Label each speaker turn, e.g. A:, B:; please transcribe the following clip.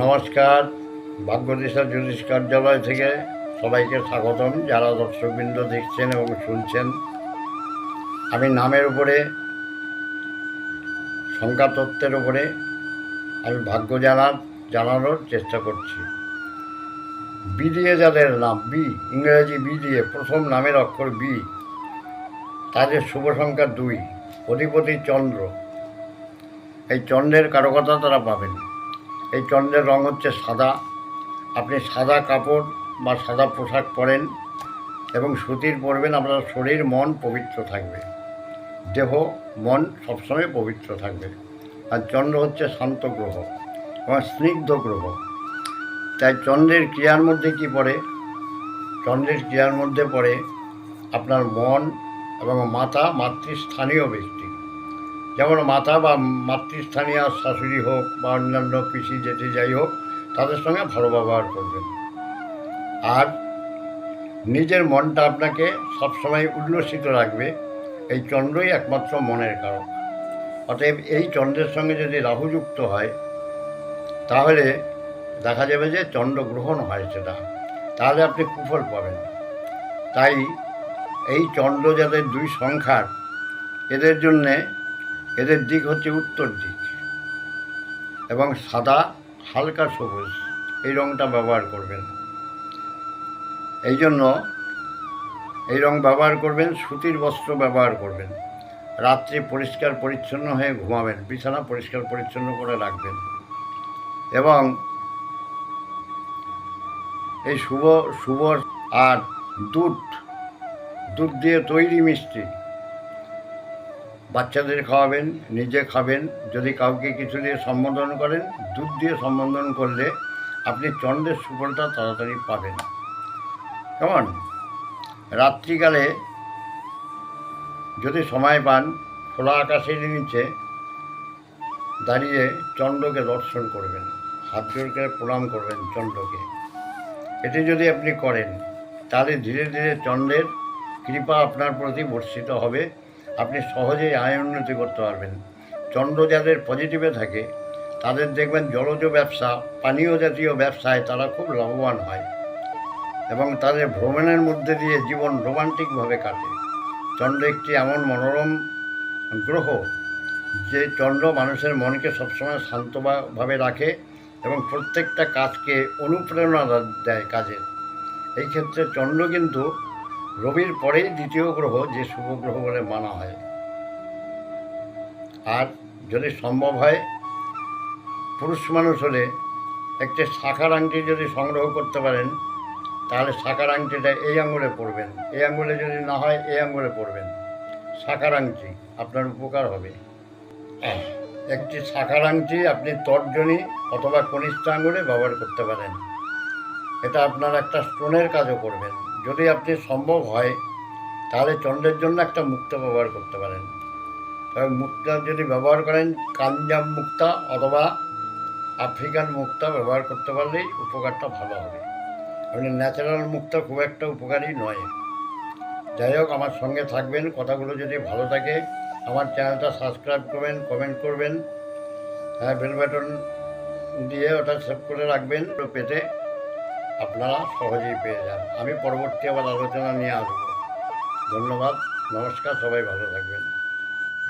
A: নমস্কার ভাগ্যদিশা জ্যোতিষ কার্যালয় থেকে সবাইকে স্বাগতম। যারা দর্শকবৃন্দ দেখছেন এবং শুনছেন, আমি নামের উপরে সংখ্যা তত্ত্বের উপরে আমি ভাগ্য জানার, জানানোর চেষ্টা করছি। বি দিয়ে যাদের নাম, বি, ইংরেজি বি দিয়ে, প্রথম নামের অক্ষর বি, তাদের শুভ সংখ্যা দুই, অধিপতি চন্দ্র। এই চন্দ্রের কারকতা তারা পাবেন। এই চন্দ্রের রং হচ্ছে সাদা। আপনি সাদা কাপড় বা সাদা পোশাক পরেন এবং সুতির পরবেন, আপনার শরীর, মন পবিত্র থাকবে। দেহ, মন সবসময় পবিত্র থাকবে। আর চন্দ্র হচ্ছে শান্ত গ্রহ এবং স্নিগ্ধ গ্রহ। তাই চন্দ্রের ক্রিয়ার মধ্যে কি পড়ে? চন্দ্রের ক্রিয়ার মধ্যে পড়ে আপনার মন এবং মাতা, মাতৃস্থানীয় ব্যক্তি। যেমন মাতা বা মাতৃস্থানীয় শাশুড়ি হোক বা অন্যান্য পিসি জেঠি যাই হোক, তাদের সঙ্গে ভালো ব্যবহার করবেন। আর নিজের মনটা আপনাকে সবসময় উল্লসিত রাখবে, এই চন্দ্রই একমাত্র মনের কারণ অতএব এই চন্দ্রের সঙ্গে যদি রাহু যুক্ত হয়, তাহলে দেখা যাবে যে চন্দ্র গ্রহণ হয় সেটা। তাহলে আপনি কুফল পাবেন। তাই এই চন্দ্র যাদের দুই সংখ্যার, এদের জন্যে এদের দিক হচ্ছে উত্তর দিক। এবং সাদা, হালকা সবুজ, এই রঙটা ব্যবহার করবেন। এই জন্য এই রং ব্যবহার করবেন, সুতির বস্ত্র ব্যবহার করবেন। রাত্রে পরিষ্কার পরিচ্ছন্ন হয়ে ঘুমাবেন, বিছানা পরিষ্কার পরিচ্ছন্ন করে রাখবেন। এবং এই শুভ শুভ আর দুধ দুধ দিয়ে তৈরি মিষ্টি বাচ্চাদের খাওয়াবেন, নিজে খাবেন, যদি কাউকে কিছু দিয়ে সম্বোধন করেন, দুধ দিয়ে সম্বোধন করলে আপনি চন্দ্রের সুফলটা তাড়াতাড়ি পাবেন। কেমন? রাত্রিকালে যদি সময় পান, খোলা আকাশের নিচে দাঁড়িয়ে চন্দ্রকে দর্শন করবেন, হাত জোর করে প্রণাম করবেন চন্দ্রকে এটি যদি আপনি করেন, তাহলে ধীরে ধীরে চন্দ্রের কৃপা আপনার প্রতি বর্ষিত হবে। আপনি সহজেই আয় উন্নতি করতে পারবেন। চন্দ্র যাদের পজিটিভে থাকে, তাদের দেখবেন জলজ ব্যবসা, পানীয় জাতীয় ব্যবসায় তারা খুব লাভবান হয় এবং তাদের ভ্রমণের মধ্যে দিয়ে জীবন রোমান্টিকভাবে কাটে। চন্দ্র একটি এমন মনোরম গ্রহ যে চন্দ্র মানুষের মনকে সবসময় শান্তভাবে রাখে এবং প্রত্যেকটা কাজকে অনুপ্রেরণা দেয় কাজের। এই ক্ষেত্রে চন্দ্র কিন্তু রবির পরেই দ্বিতীয় গ্রহ, যে শুভ গ্রহ বলে মানা হয়। আর যদি সম্ভব হয়, পুরুষ মানুষ হলে একটি শাখার আংটি যদি সংগ্রহ করতে পারেন, তাহলে শাখার আংটিটা এই আঙুলে পড়বেন। এই আঙুলে যদি না হয়, এই আঙুলে পড়বেন। শাখার আংটি, আপনার উপকার হবে। একটি শাখার আংটি আপনি তর্জনী অথবা কনিষ্ঠ আঙুলে ব্যবহার করতে পারেন। এটা আপনার একটা স্টোনের কাজও করবেন। যদি আপনি সম্ভব হয়, তাহলে চন্দ্রের জন্য একটা মুক্তা ব্যবহার করতে পারেন। তবে মুক্তা যদি ব্যবহার করেন, কাঞ্জাম মুক্তা অথবা আফ্রিকান মুক্তা ব্যবহার করতে পারলেই উপকারটা ভালো হবে। আপনি ন্যাচারাল মুক্তা খুব একটা উপকারী নয়। যাই হোক, আমার সঙ্গে থাকবেন, কথাগুলো যদি ভালো থাকে, আমার চ্যানেলটা সাবস্ক্রাইব করবেন কমেন্ট করবেন হ্যাঁ বেল বাটন দিয়ে ওটা সেভ করে রাখবেন, পেতে। আপনারা সহজেই পেয়ে যান। আমি পরবর্তী আবার আলোচনা নিয়ে আসব। ধন্যবাদ, নমস্কার, সবাই ভালো থাকবেন।